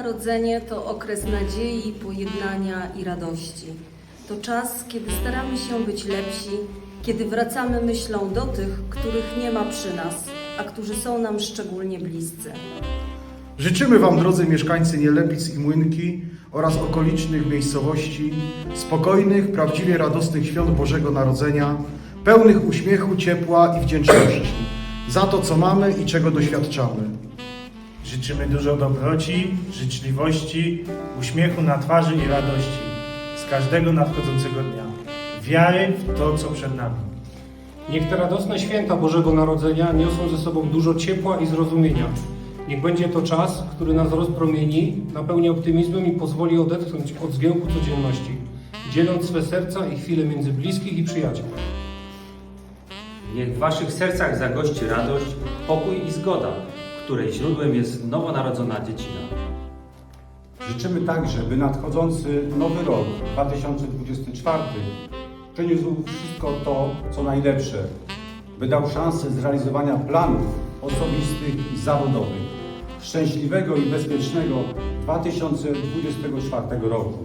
Narodzenie to okres nadziei, pojednania i radości. To czas, kiedy staramy się być lepsi, kiedy wracamy myślą do tych, których nie ma przy nas, a którzy są nam szczególnie bliscy. Życzymy Wam, drodzy mieszkańcy Nielepic i Młynki oraz okolicznych miejscowości, spokojnych, prawdziwie radosnych świąt Bożego Narodzenia, pełnych uśmiechu, ciepła i wdzięczności za to, co mamy i czego doświadczamy. Życzymy dużo dobroci, życzliwości, uśmiechu na twarzy i radości z każdego nadchodzącego dnia. Wiary w to, co przed nami. Niech te radosne święta Bożego Narodzenia niosą ze sobą dużo ciepła i zrozumienia. Niech będzie to czas, który nas rozpromieni, napełni optymizmem i pozwoli odetchnąć od zgiełku codzienności, dzieląc swe serca i chwile między bliskich i przyjaciół. Niech w waszych sercach zagości radość, pokój i zgoda, której źródłem jest nowonarodzona dziecina. Życzymy także, by nadchodzący nowy rok 2024 przyniósł wszystko to, co najlepsze, by dał szansę zrealizowania planów osobistych i zawodowych. Szczęśliwego i bezpiecznego 2024 roku.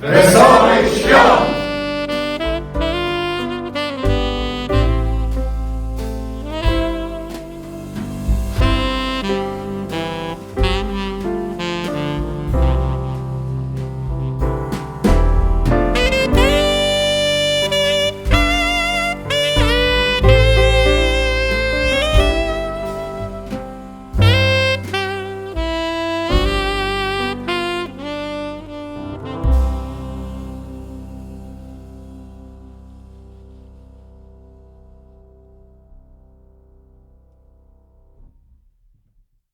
Wesołych świąt!